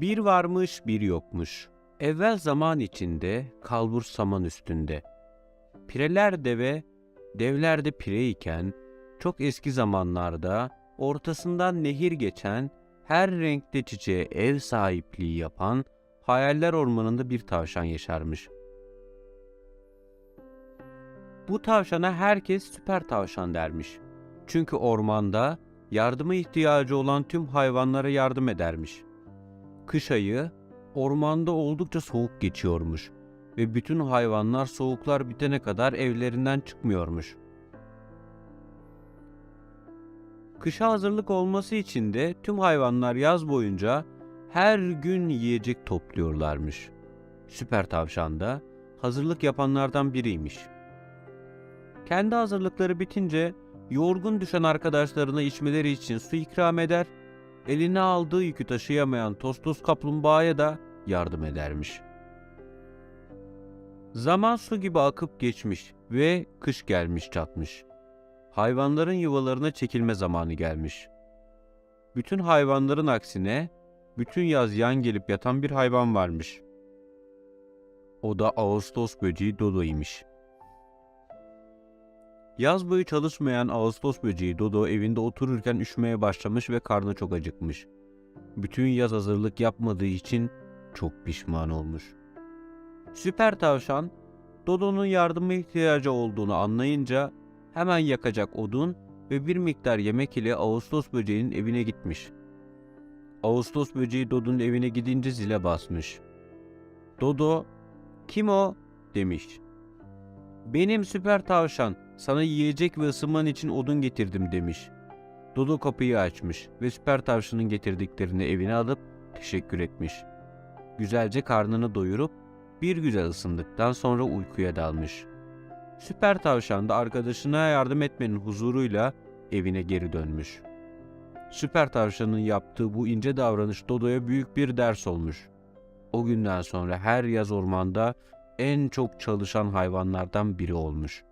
Bir varmış bir yokmuş. Evvel zaman içinde, kalbur saman üstünde. Pireler deve, devler de pire iken, çok eski zamanlarda ortasından nehir geçen, her renkte çiçeğe ev sahipliği yapan, hayaller ormanında bir tavşan yaşarmış. Bu tavşana herkes süper tavşan dermiş. Çünkü ormanda yardıma ihtiyacı olan tüm hayvanlara yardım edermiş. Kış ayı ormanda oldukça soğuk geçiyormuş ve bütün hayvanlar soğuklar bitene kadar evlerinden çıkmıyormuş. Kışa hazırlık olması için de tüm hayvanlar yaz boyunca her gün yiyecek topluyorlarmış. Süper tavşan da hazırlık yapanlardan biriymiş. Kendi hazırlıkları bitince yorgun düşen arkadaşlarına içmeleri için su ikram eder, eline aldığı yükü taşıyamayan Tostos kaplumbağaya da yardım edermiş. Zaman su gibi akıp geçmiş ve kış gelmiş çatmış. Hayvanların yuvalarına çekilme zamanı gelmiş. Bütün hayvanların aksine bütün yaz yan gelip yatan bir hayvan varmış. O da Ağustos böceği Dodo'ymuş. Yaz boyu çalışmayan Ağustos böceği Dodo evinde otururken üşümeye başlamış ve karnı çok acıkmış. Bütün yaz hazırlık yapmadığı için çok pişman olmuş. Süper tavşan Dodo'nun yardıma ihtiyacı olduğunu anlayınca hemen yakacak odun ve bir miktar yemek ile Ağustos böceğinin evine gitmiş. Ağustos böceği Dodo'nun evine gidince zile basmış. Dodo, kim o? demiş. Benim süper tavşan, sana yiyecek ve ısınman için odun getirdim demiş. Dodo kapıyı açmış ve süper tavşanın getirdiklerini evine alıp teşekkür etmiş. Güzelce karnını doyurup bir güzel ısındıktan sonra uykuya dalmış. Süper tavşan da arkadaşına yardım etmenin huzuruyla evine geri dönmüş. Süper tavşanın yaptığı bu ince davranış Dodo'ya büyük bir ders olmuş. O günden sonra her yaz ormanda en çok çalışan hayvanlardan biri olmuş.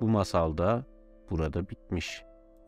Bu masal da burada bitmiş.